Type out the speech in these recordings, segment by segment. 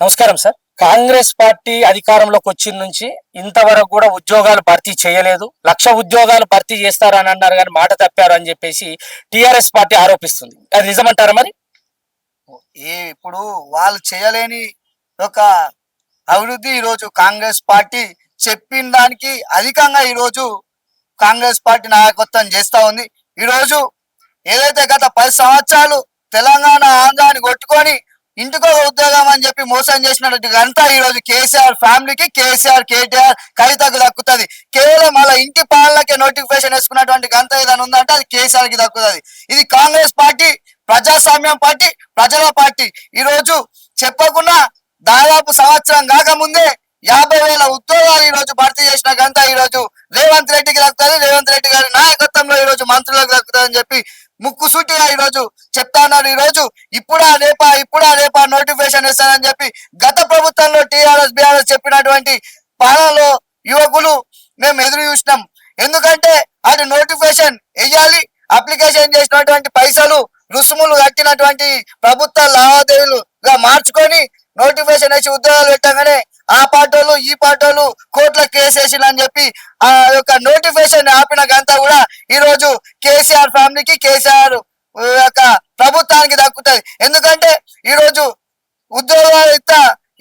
నమస్కారం sir. Congress party అధికారంలోకి వచ్చిన నుంచి ఇంతవరకు కూడా ఉద్యోగాలు భర్తీ చేయలేదు. లక్ష ఉద్యోగాలు భర్తీ చేస్తారని అన్నారు కానీ మాట తప్పారు అని చెప్పేసి టిఆర్ఎస్ పార్టీ ఆరోపిస్తుంది. అది నిజమంటారా మరి? ఏ ఇప్పుడు వాళ్ళు చేయలేని ఒక అభివృద్ధి ఈరోజు కాంగ్రెస్ పార్టీ చెప్పిన దానికి అధికంగా ఈరోజు కాంగ్రెస్ పార్టీ నాయకత్వం చేస్తా ఉంది. ఈరోజు ఏదైతే గత పది సంవత్సరాలు తెలంగాణ ఆంధ్రాని కొట్టుకొని ఇంటికో ఉద్యోగం అని చెప్పి మోసం చేసినటువంటి ఘనత ఈ రోజు కేసీఆర్ ఫ్యామిలీకి కేసీఆర్ కేటీఆర్ కవితకు దక్కుతుంది. కేవలం అలా ఇంటి పాలనకే నోటిఫికేషన్ వేసుకున్నటువంటి ఘనత ఏదైనా ఉందంటే అది కేసీఆర్కి దక్కుతుంది. ఇది కాంగ్రెస్ పార్టీ ప్రజాస్వామ్యం పార్టీ ప్రజల పార్టీ. ఈ రోజు చెప్పకుండా దాదాపు సంవత్సరం కాకముందే యాభై వేల ఉద్యోగాలు ఈ రోజు భర్తీ చేసిన ఘనత ఈ రోజు రేవంత్ రెడ్డికి దక్కుతుంది. రేవంత్ రెడ్డి గారి నాయకత్వం ఈ రోజు మంత్రులకు దక్కుతుంది చెప్పి ముక్కు సూటిగా ఈ రోజు చెప్తా ఉన్నారు ఈ రోజు ఇప్పుడా రేపా ఇప్పుడా రేపా నోటిఫికేషన్ ఇస్తానని చెప్పి గత ప్రభుత్వంలో టీఆర్ఎస్ బీఆర్ఎస్ చెప్పినటువంటి పాలనలో యువకులు మేము ఎదురు చూసినాం. ఎందుకంటే అది నోటిఫికేషన్ వేయాలి అప్లికేషన్ చేసినటువంటి పైసలు రుసుములు కట్టినటువంటి ప్రభుత్వ లావాదేవీలుగా మార్చుకొని నోటిఫికేషన్ వేసి ఉద్యోగాలు పెట్టగానే ఆ పాటోళ్ళు ఈ పాటోళ్ళు కోర్టుల కేసేసిన అని చెప్పి ఆ యొక్క నోటిఫికేషన్ ఆపిన గంతా కూడా ఈ రోజు కేసీఆర్ ఫ్యామిలీకి కేసీఆర్ యొక్క ప్రభుత్వానికి దక్కుతుంది. ఎందుకంటే ఈ రోజు ఉద్యోగాలు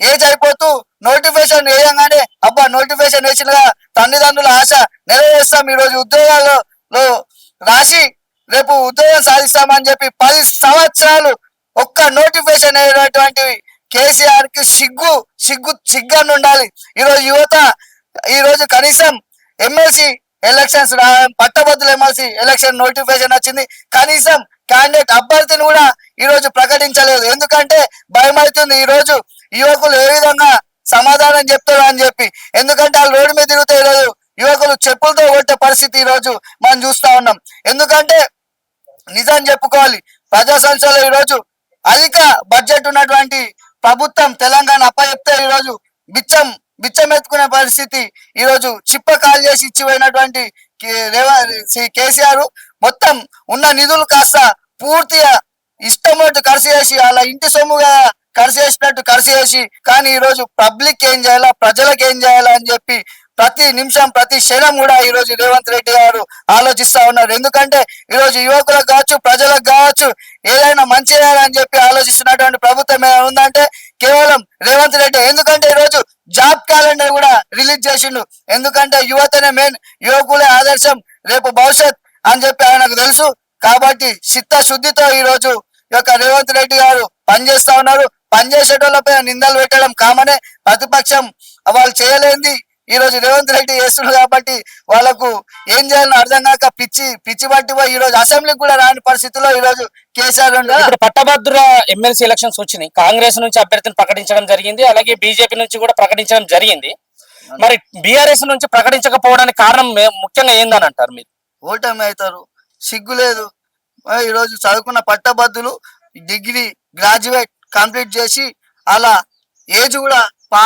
ఏజ్ అయిపోతూ నోటిఫికేషన్ వేయంగానే అబ్బా నోటిఫికేషన్ వేసినగా తల్లిదండ్రుల ఆశ నెరవేరుస్తాం ఈ రోజు ఉద్యోగాల్లో రాసి రేపు ఉద్యోగం సాధిస్తామని చెప్పి పది సంవత్సరాలు ఒక్క నోటిఫికేషన్ అయినటువంటి కేసీఆర్కి సిగ్గు సిగ్గు సిగ్గని ఉండాలి. ఈరోజు యువత ఈరోజు కనీసం ఎమ్మెల్సీ ఎలక్షన్స్ పట్టభద్రుల ఎమ్మెల్సీ ఎలక్షన్ నోటిఫికేషన్ వచ్చింది. కనీసం క్యాండిడేట్ అభ్యర్థిని కూడా ఈరోజు ప్రకటించలేదు. ఎందుకంటే భయమవుతుంది ఈరోజు యువకులు ఏ విధంగా సమాధానం చెప్తారు అని చెప్పి. ఎందుకంటే ఆ రోడ్డు మీద తిరుగుతే ఈరోజు రోజు యువకులు చెప్పులతో కొట్టే పరిస్థితి ఈ రోజు మనం చూస్తా ఉన్నాం. ఎందుకంటే నిజం చెప్పుకోవాలి. ప్రజా సంస్థలో ఈ రోజు అధిక బడ్జెట్ ఉన్నటువంటి ప్రభుత్వం తెలంగాణ అప్పచెప్తే ఈ రోజు బిచ్చం బిచ్చం ఎత్తుకునే పరిస్థితి. ఈ రోజు చిప్ప కాల్ చేసి ఇచ్చిపోయినటువంటి కే- కేసీఆర్ మొత్తం ఉన్న నిధులు కాస్త పూర్తిగా ఇష్టం ఖర్చు చేసి అలా ఇంటి సొమ్ముగా ఖర్చు చేసినట్టు ఖర్చు చేసి కానీ ఈ రోజు పబ్లిక్ ఏం చేయాలా ప్రజలకు ఏం చేయాలా అని చెప్పి ప్రతి నిమిషం ప్రతి క్షణం కూడా ఈ రోజు రేవంత్ రెడ్డి గారు ఆలోచిస్తా ఉన్నారు. ఎందుకంటే ఈ రోజు యువకులకు కావచ్చు ప్రజలకు కావచ్చు ఏదైనా మంచి చేయాలని చెప్పి ఆలోచిస్తున్నటువంటి ప్రభుత్వం ఏమైనా ఉందంటే కేవలం రేవంత్ రెడ్డి. ఎందుకంటే ఈ రోజు జాబ్ క్యాలెండర్ కూడా రిలీజ్ చేసిండు. ఎందుకంటే యువతనే మెయిన్ యువకులే ఆదర్శం రేపు భవిష్యత్ అని చెప్పి ఆయనకు తెలుసు. కాబట్టి చిత్త శుద్ధితో ఈ రోజు ఈ యొక్క రేవంత్ రెడ్డి గారు పనిచేస్తా ఉన్నారు. పనిచేసేటోళ్ళపై నిందలు పెట్టడం కామనే. ప్రతిపక్షం వాళ్ళు చేయలేంది. ఈ రోజు రేవంత్ రెడ్డి చేస్తున్నారు కాబట్టి వాళ్ళకు ఏం చేయాలని అర్థం కాక పిచ్చి పిచ్చి పట్టి పోయి ఈ రోజు అసెంబ్లీకి కూడా రాని పరిస్థితిలో ఈ రోజు కేసీఆర్. ఇప్పుడు పట్టభద్రుల ఎమ్మెల్సీ ఎలక్షన్స్ వచ్చినాయి. కాంగ్రెస్ నుంచి అభ్యర్థిని ప్రకటించడం జరిగింది. అలాగే బీజేపీ నుంచి కూడా ప్రకటించడం జరిగింది. మరి బీఆర్ఎస్ నుంచి ప్రకటించకపోవడానికి కారణం ముఖ్యంగా ఏందని అంటారు మీరు? ఓటమి అవుతారు. సిగ్గు లేదు. ఈరోజు చదువుకున్న పట్టభద్రులు డిగ్రీ గ్రాడ్యుయేట్ కంప్లీట్ చేసి అలా ఏజ్ కూడా పా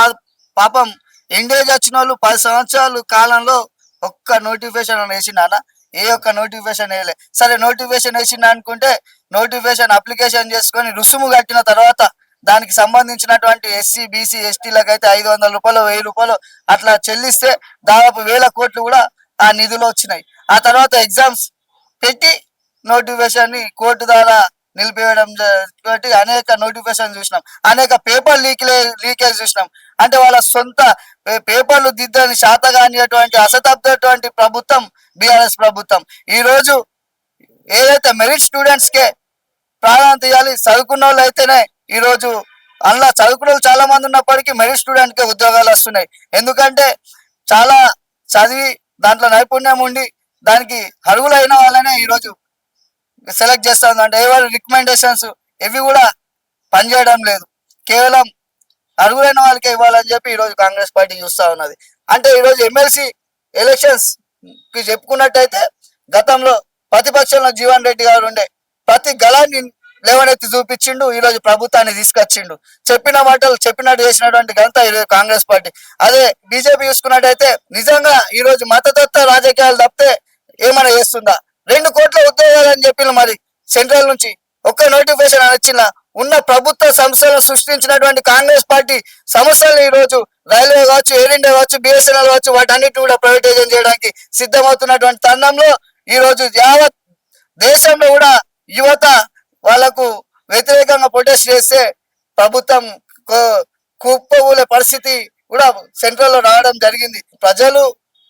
పాపం ఎంగేజ్ వచ్చిన వాళ్ళు పది సంవత్సరాలు కాలంలో ఒక్క నోటిఫికేషన్ వేసిండా ఏ ఒక్క నోటిఫికేషన్ వేయలే. సరే నోటిఫికేషన్ వేసిండ అనుకుంటే నోటిఫికేషన్ అప్లికేషన్ చేసుకొని రుసుము కట్టిన తర్వాత దానికి సంబంధించినటువంటి ఎస్సీ బీసీ ఎస్టీలకు అయితే ఐదు వందల రూపాయలు వెయ్యి రూపాయలు అట్లా చెల్లిస్తే దాదాపు వేల కోట్లు కూడా ఆ నిధులు వచ్చినాయి. ఆ తర్వాత ఎగ్జామ్స్ పెట్టి నోటిఫికేషన్ని కోర్టు ద్వారా నిలిపివేయడం బట్టి అనేక నోటిఫికేషన్ చూసినాం. అనేక పేపర్ లీక్ లీకేజ్ చూసినాం. అంటే వాళ్ళ సొంత పేపర్లు దిద్దని శాత కానిటువంటి అసతబ్దటువంటి ప్రభుత్వం బిఆర్ఎస్ ప్రభుత్వం. ఈ రోజు ఏదైతే మెరిట్ స్టూడెంట్స్ కే ప్రాధాన్యత ఇవ్వాలి చదువుకున్న వాళ్ళు అయితేనే ఈ రోజు అందులో చదువుకున్న వాళ్ళు చాలా మంది ఉన్నప్పటికీ మెరిట్ స్టూడెంట్ కే ఉద్యోగాలు వస్తున్నాయి. ఎందుకంటే చాలా చదివి దాంట్లో నైపుణ్యం ఉండి దానికి అర్హులైన వాళ్ళనే ఈరోజు సెలెక్ట్ చేస్తుంది అంటే ఎవరు రికమెండేషన్స్ ఇవి కూడా పనిచేయడం లేదు. కేవలం అర్హులైన వాళ్ళకే ఇవ్వాలని చెప్పి ఈరోజు కాంగ్రెస్ పార్టీ చూస్తా ఉన్నది. అంటే ఈరోజు ఎమ్మెల్సీ ఎలక్షన్స్కి చెప్పుకున్నట్టయితే గతంలో ప్రతిపక్షంలో జీవన్ రెడ్డి గారు ఉండే ప్రతి గళాన్ని లేవనెత్తి చూపించిండు ఈ రోజు ప్రభుత్వాన్ని తీసుకొచ్చిండు. చెప్పిన మాటలు చెప్పినట్టు చేసినటువంటి ఘనత ఈ రోజు కాంగ్రెస్ పార్టీ. అదే బీజేపీ చూసుకున్నట్టయితే నిజంగా ఈరోజు మతతత్వ రాజకీయాలు తప్పితే ఏమైనా చేస్తుందా? రెండు కోట్ల ఉద్యోగాలు అని మరి సెంట్రల్ నుంచి ఒక్క నోటిఫికేషన్ వచ్చిందా ఉన్న ప్రభుత్వ సంస్థలను సృష్టించినటువంటి కాంగ్రెస్ పార్టీ సమస్యలు ఈ రోజు రైల్వే కావచ్చు ఎయిర్ ఇండియా కావచ్చు బిఎస్ఎన్ఎల్ కావచ్చు వాటన్నిటిని కూడా ప్రైవేటైజేషన్ చేయడానికి సిద్ధమవుతున్నటువంటి తరుణంలో ఈ రోజు యావత్ దేశంలో కూడా యువత వాళ్ళకు వ్యతిరేకంగా ప్రొటెస్ట్ చేస్తే ప్రభుత్వం కో- పరిస్థితి కూడా సెంట్రల్లో రావడం జరిగింది. ప్రజలు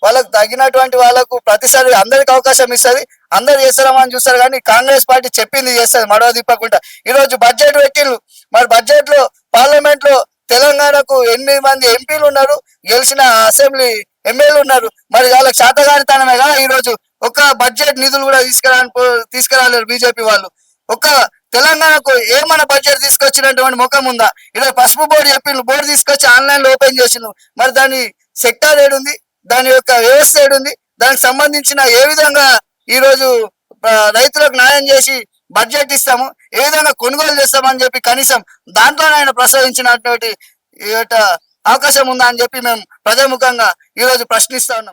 వాళ్ళకు తగినటువంటి వాళ్ళకు ప్రతిసారి అందరికి అవకాశం ఇస్తుంది. అందరు చేస్తారని చూస్తారు కానీ కాంగ్రెస్ పార్టీ చెప్పింది చేస్తుంది మడవ తిప్పకుండా. ఈ రోజు బడ్జెట్ పెట్టిండ్రు మరి బడ్జెట్లో పార్లమెంట్లో తెలంగాణకు ఎనిమిది మంది ఎంపీలు ఉన్నారు. గెలిచిన అసెంబ్లీ ఎమ్మెల్యేలు ఉన్నారు. మరి వాళ్ళకి శాతగానితనమే కదా ఈ రోజు ఒక బడ్జెట్ నిధులు కూడా తీసుకురా తీసుకురాలేరు బీజేపీ వాళ్ళు. ఒక తెలంగాణకు ఏమైనా బడ్జెట్ తీసుకొచ్చినటువంటి ముఖం ఉందా? ఇలా పసుపు బోర్డు చెప్పిండ్రు. బోర్డు తీసుకొచ్చి ఆన్లైన్లో ఓపెన్ చేసిండు మరి దాని సెక్టార్ ఏడుంది? దాని యొక్క వ్యవస్థ ఏడుంది? దానికి సంబంధించిన ఏ విధంగా ఈ రోజు రైతులకు న్యాయం చేసి బడ్జెట్ ఇస్తాము? ఏ విధంగా కొనుగోలు చేస్తామని చెప్పి కనీసం దాంట్లో ఆయన ప్రసవించినటువంటి ఈ యొక్క అవకాశం ఉందా అని చెప్పి మేము ప్రజాముఖంగా ఈ రోజు ప్రశ్నిస్తా ఉన్నాం.